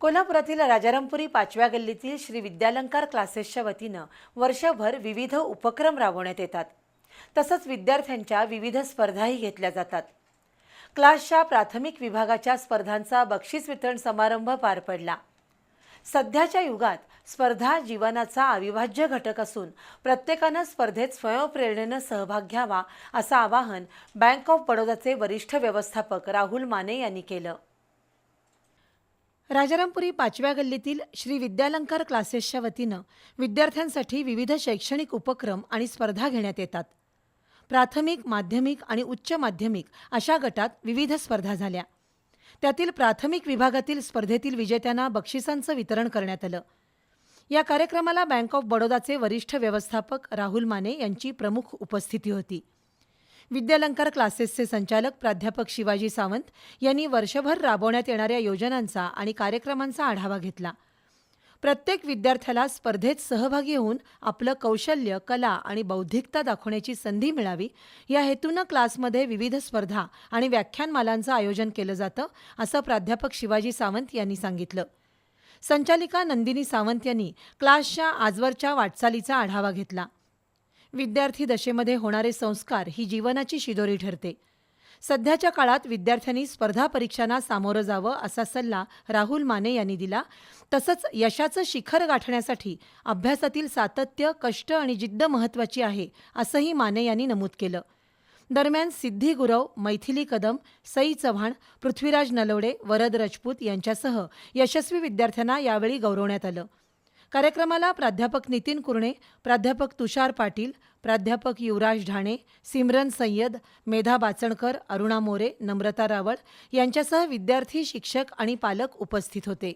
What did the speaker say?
कोल्हापुरातील राजारामपुरी पाचव्या गल्लीतील श्री विद्यालंकार क्लासेसच्या वतीनं वर्षभर विविध उपक्रम राबवण्यात येतात. तसंच विद्यार्थ्यांच्या विविध स्पर्धाही घेतल्या जातात. क्लासच्या प्राथमिक विभागाच्या स्पर्धांचा बक्षीस वितरण समारंभ पार पडला. सध्याच्या युगात स्पर्धा जीवनाचा अविभाज्य घटक असून प्रत्येकानं स्पर्धेत स्वयंप्रेरणेनं सहभाग घ्यावा असं आवाहन बँक ऑफ बडोदाचे वरिष्ठ व्यवस्थापक राहुल माने यांनी केलं. राजारामपुरी पाचव्या गल्लीतील श्री विद्यालंकार क्लासेसच्या वतीनं विद्यार्थ्यांसाठी विविध शैक्षणिक उपक्रम आणि स्पर्धा घेण्यात येतात. प्राथमिक माध्यमिक आणि उच्च माध्यमिक अशा गटात विविध स्पर्धा झाल्या. त्यातील प्राथमिक विभागातील स्पर्धेतील विजेत्यांना बक्षिसांचं वितरण करण्यात आलं. या कार्यक्रमाला बँक ऑफ बडोदाचे वरिष्ठ व्यवस्थापक राहुल माने यांची प्रमुख उपस्थिती होती. विद्यालंकार क्लासेसचे संचालक प्राध्यापक शिवाजी सावंत यांनी वर्षभर राबवण्यात येणाऱ्या योजनांचा आणि कार्यक्रमांचा आढावा घेतला. प्रत्येक विद्यार्थ्याला स्पर्धेत सहभागी होऊन आपलं कौशल्य कला आणि बौद्धिकता दाखवण्याची संधी मिळावी. या हेतूनं क्लासमध्ये विविध स्पर्धा आणि व्याख्यानमालांचं आयोजन केलं जातं असं प्राध्यापक शिवाजी सावंत यांनी सांगितलं. संचालिका नंदिनी सावंत यांनी क्लासच्या आजवरच्या वाटचालीचा आढावा घेतला. विद्यार्थी दशेमध्ये होणारे संस्कार ही जीवनाची शिदोरी ठरते. सध्याच्या काळात विद्यार्थ्यांनी स्पर्धा परीक्षांना सामोरं जावं असा सल्ला राहुल माने यांनी दिला. तसंच यशाचं शिखर गाठण्यासाठी अभ्यासातील सातत्य कष्ट आणि जिद्द महत्त्वाची आहे असंही माने यांनी नमूद केलं. दरम्यान सिद्धी गुरव मैथिली कदम सई चव्हाण पृथ्वीराज नलवडे वरद राजपूत यांच्यासह यशस्वी विद्यार्थ्यांना यावेळी गौरवण्यात आलं. कार्यक्रमाला प्राध्यापक नितीन कुरणे प्राध्यापक तुषार पाटील प्राध्यापक युवराज ढाणे सिमरन सय्यद मेधा बाचणकर अरुणा मोरे नम्रता रावळ यांच्यासह विद्यार्थी शिक्षक आणि पालक उपस्थित होते.